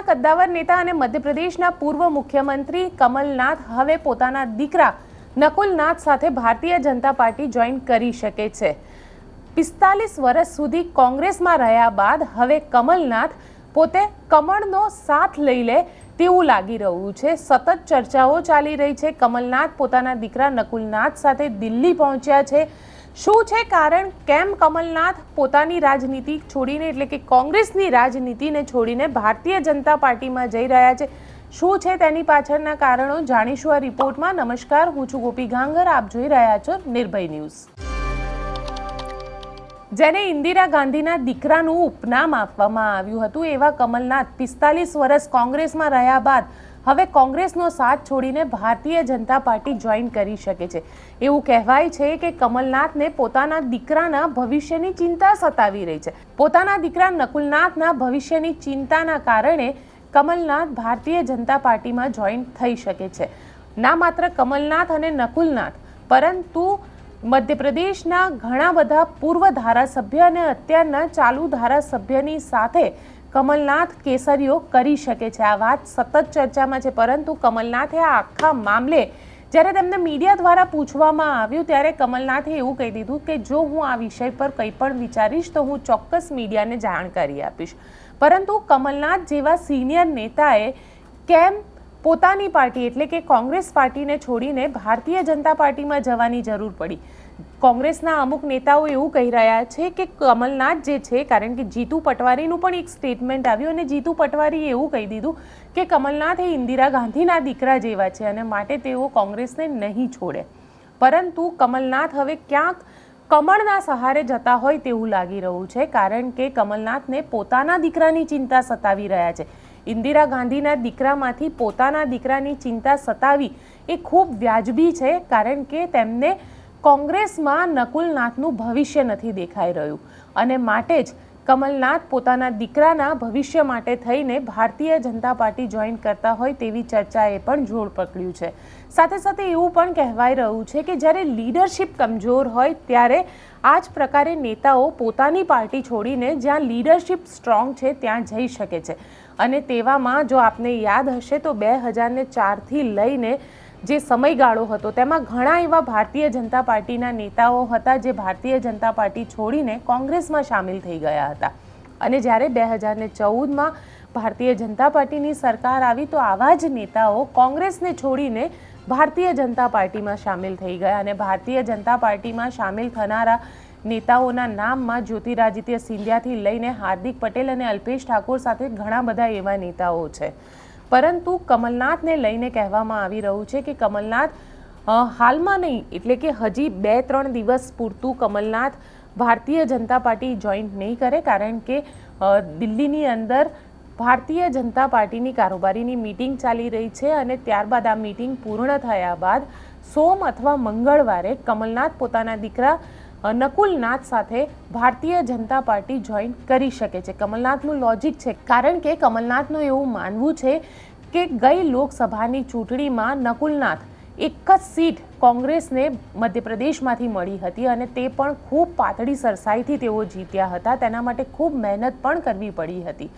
કોંગ્રેસના કદ્દાવર નેતા અને મધ્યપ્રદેશના પૂર્વ મુખ્યમંત્રી કમલનાથ હવે પોતાના દીકરા નકુલનાથ સાથે ભારતીય જનતા પાર્ટી જોઈન કરી શકે છે. પિસ્તાલીસ વર્ષ સુધી કોંગ્રેસમાં રહ્યા બાદ હવે કમલનાથ પોતે કમળનો સાથ લઈ લે તેવું લાગી રહ્યું છે. સતત ચર્ચાઓ ચાલી રહી છે. કમલનાથ પોતાના દીકરા નકુલનાથ સાથે દિલ્હી પહોંચ્યા છે. શું છે કારણ? કેમ કમલનાથ પોતાની રાજનીતિ છોડીને, એટલે કે કોંગ્રેસની રાજનીતિને છોડીને ભારતીય જનતા પાર્ટીમાં જઈ રહ્યા છે? શું છે તેની પાછળના કારણો? જાણીશું આ રિપોર્ટમાં. નમસ્કાર, હું છું ગોપી ગાંગર. આપ જોઈ રહ્યા છો નિર્ભય ન્યૂઝ. જેને ઇન્દિરા ગાંધીના દીકરાનું ઉપનામ આપવામાં આવ્યું હતું, એવા કમલનાથ પિસ્તાલીસ વર્ષ કોંગ્રેસમાં રહ્યા બાદ હવે કોંગ્રેસનો સાથ છોડીને ભારતીય જનતા પાર્ટી જોઈન કરી શકે છે. એવું કહેવાય છે કે કમલનાથને પોતાના દીકરાના ભવિષ્યની ચિંતા સતાવી રહી છે. પોતાના દીકરા નકુલનાથના ભવિષ્યની ચિંતાના કારણે કમલનાથ ભારતીય જનતા પાર્ટીમાં જોઈન થઈ શકે છે. ના માત્ર કમલનાથ અને નકુલનાથ, પરંતુ મધ્યપ્રદેશના ઘણા બધા પૂર્વ ધારાસભ્ય અને અત્યારના ચાલુ ધારાસભ્યની સાથે કમલનાથ કેસરીઓ કરી શકે છે. આ વાત સતત ચર્ચામાં છે, પરંતુ કમલનાથે આ આખા મામલે જ્યારે તેમને મીડિયા દ્વારા પૂછવામાં આવ્યું ત્યારે કમલનાથે એવું કહી દીધું કે, જો હું આ વિષય પર કંઈ પણ વિચારીશ, તો હું ચોક્કસ મીડિયાને જાણકારી આપીશ. પરંતુ કમલનાથ જેવા સિનિયર નેતાએ કેમ પોતાની પાર્ટી એટલે કે કોંગ્રેસ પાર્ટીને છોડીને ભારતીય જનતા પાર્ટીમાં જવાની જરૂર પડી. કોંગ્રેસના અમુક નેતાઓ એવું કહી રહ્યા છે કે કમલનાથ જે છે, કારણ કે જીતુ પટવારીનું પણ એક સ્ટેટમેન્ટ આવ્યું અને જીતુ પટવારીએ એવું કહી દીધું કે કમલનાથ એ ઇન્દિરા ગાંધીના દીકરા જેવા છે અને માટે તેઓ કોંગ્રેસને નહીં છોડે. પરંતુ કમલનાથ હવે ક્યાંક કમળના સહારે જતા હોય તેવું લાગી રહ્યું છે, કારણ કે કમલનાથને પોતાના દીકરાની ચિંતા સતાવી રહ્યા છે. ઇન્દિરા ગાંધીના દીકરામાંથી પોતાના દીકરાની ચિંતા સતાવી. એ ખૂબ વ્યાજબી છે, કારણ કે તેમને કોંગ્રેસમાં નકુલનાથનું ભવિષ્ય નથી દેખાઈ રહ્યું. અને માટે જ કમલનાથ પોતાના દીકરાના ભવિષ્ય માટે થઈને ભારતીય જનતા પાર્ટી જોઈન કરતા હોય તેવી ચર્ચાએ પણ જોર પકડ્યું છે. સાથે સાથે એવું પણ કહેવાઈ રહ્યું છે કે જ્યારે લીડરશિપ કમજોર હોય ત્યારે આ જ પ્રકારે નેતાઓ પોતાની પાર્ટી છોડીને જ્યાં લીડરશિપ સ્ટ્રોંગ છે ત્યાં જઈ શકે છે. અને તેવામાં જો આપને યાદ હશે તો બે હજારને ચારથી લઈને જે સમયગાળો હતો, તેમાં ઘણા એવા ભારતીય જનતા પાર્ટીના નેતાઓ હતા જે ભારતીય જનતા પાર્ટી છોડીને કોંગ્રેસમાં સામેલ થઈ ગયા હતા. અને જ્યારે બે હજારને ચૌદમાં ભારતીય જનતા પાર્ટીની સરકાર આવી, તો આવા જ નેતાઓ કોંગ્રેસને છોડીને ભારતીય જનતા પાર્ટીમાં સામેલ થઈ ગયા અને ભારતીય જનતા પાર્ટીમાં સામેલ થનારા નેતાઓના નામમાં જ્યોતિરાદિત્ય સિંધિયાથી લઈને હાર્દિક પટેલ અને અલ્પેશ ઠાકોર સાથે ઘણા બધા એવા નેતાઓ છે. પરંતુ કમલનાથને લઈને કહેવામાં આવી રહ્યું છે કે કમલનાથ હાલમાં નહીં, એટલે કે હજી બે, ત્રણ દિવસ પૂરતું કમલનાથ ભારતીય જનતા પાર્ટી જોઈન્ટ નહીં કરે, કારણ કે દિલ્હીની અંદર ભારતીય જનતા પાર્ટીની કારોબારીની મીટિંગ ચાલી રહી છે અને ત્યારબાદ આ મીટિંગ પૂર્ણ થયા બાદ સોમ અથવા મંગળવારે કમલનાથ પોતાના દીકરા અ, નકુલનાથ સાથે ભારતીય જનતા પાર્ટી જોઈન કરી શકે છે. કમલનાથનું લોજિક છે. કારણ કે કમલનાથનું એવું માનવું છે કે ગઈ લોકસભાની ચૂંટણીમાં નકુલનાથ એક જ સીટ કોંગ્રેસને મધ્યપ્રદેશમાંથી મળી હતી અને તે પણ ખૂબ પાતળી સરસાઈથી તેઓ જીત્યા હતા. તેના માટે ખૂબ મહેનત પણ કરવી પડી હતી.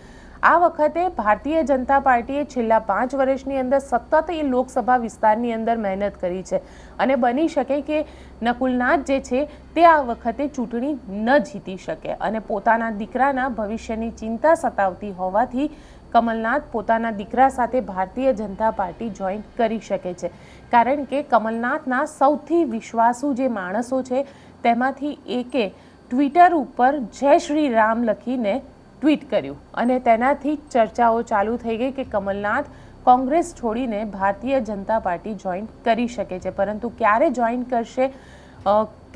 આ વખતે ભારતીય જનતા પાર્ટીએ છેલ્લા પાંચ વર્ષની અંદર સતત એ લોકસભા વિસ્તારની અંદર મહેનત કરી છે. અને બની શકે કે નકુલનાથ જે છે તે આ વખતે ચૂંટણી ન જીતી શકે અને પોતાના દીકરાના ભવિષ્યની ચિંતા સતાવતી હોવાથી કમલનાથ પોતાના દીકરા સાથે ભારતીય જનતા પાર્ટી જોઈન કરી શકે છે. કારણ કે કમલનાથના સૌથી વિશ્વાસુ જે માણસો છે તેમાંથી એકે ટ્વિટર ઉપર જય શ્રી રામ લખીને ટ્વીટ કર્યું અને તેનાથી ચર્ચાઓ ચાલુ થઈ ગઈ કે કમલનાથ કોંગ્રેસ છોડીને ભારતીય જનતા પાર્ટી જોઈન કરી શકે છે. પરંતુ ક્યારે જોઈન કરશે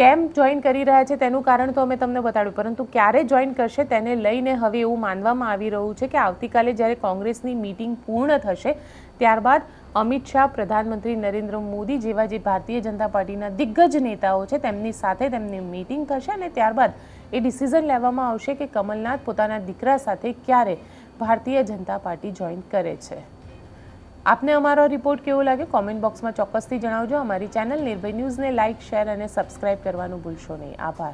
કેમ જોઈન કરી રહ્યા છે તેનું કારણ તો અમે તમને બતાડ્યું, પરંતુ ક્યારે જોઈન કરશે તેને લઈને હવે એવું માનવામાં આવી રહ્યું છે કે આવતીકાલે જ્યારે કોંગ્રેસની મિટિંગ પૂર્ણ થશે, ત્યારબાદ અમિત શાહ, પ્રધાનમંત્રી નરેન્દ્ર મોદી જેવા જે ભારતીય જનતા પાર્ટીના દિગ્ગજ નેતાઓ છે, તેમની સાથે તેમની મીટિંગ થશે અને ત્યારબાદ એ ડિસિઝન લેવામાં આવશે કે કમલનાથ પોતાના દીકરા સાથે ક્યારે ભારતીય જનતા પાર્ટી જોઈન કરે છે. આપને અમારો રિપોર્ટ કેવો લાગે કોમેન્ટ બોક્સમાં ચોક્કસથી જણાવજો. અમારી ચેનલ નિર્ભય ન્યૂઝને લાઇક શેર અને સબસ્ક્રાઇબ કરવાનું ભૂલશો નહીં. આભાર.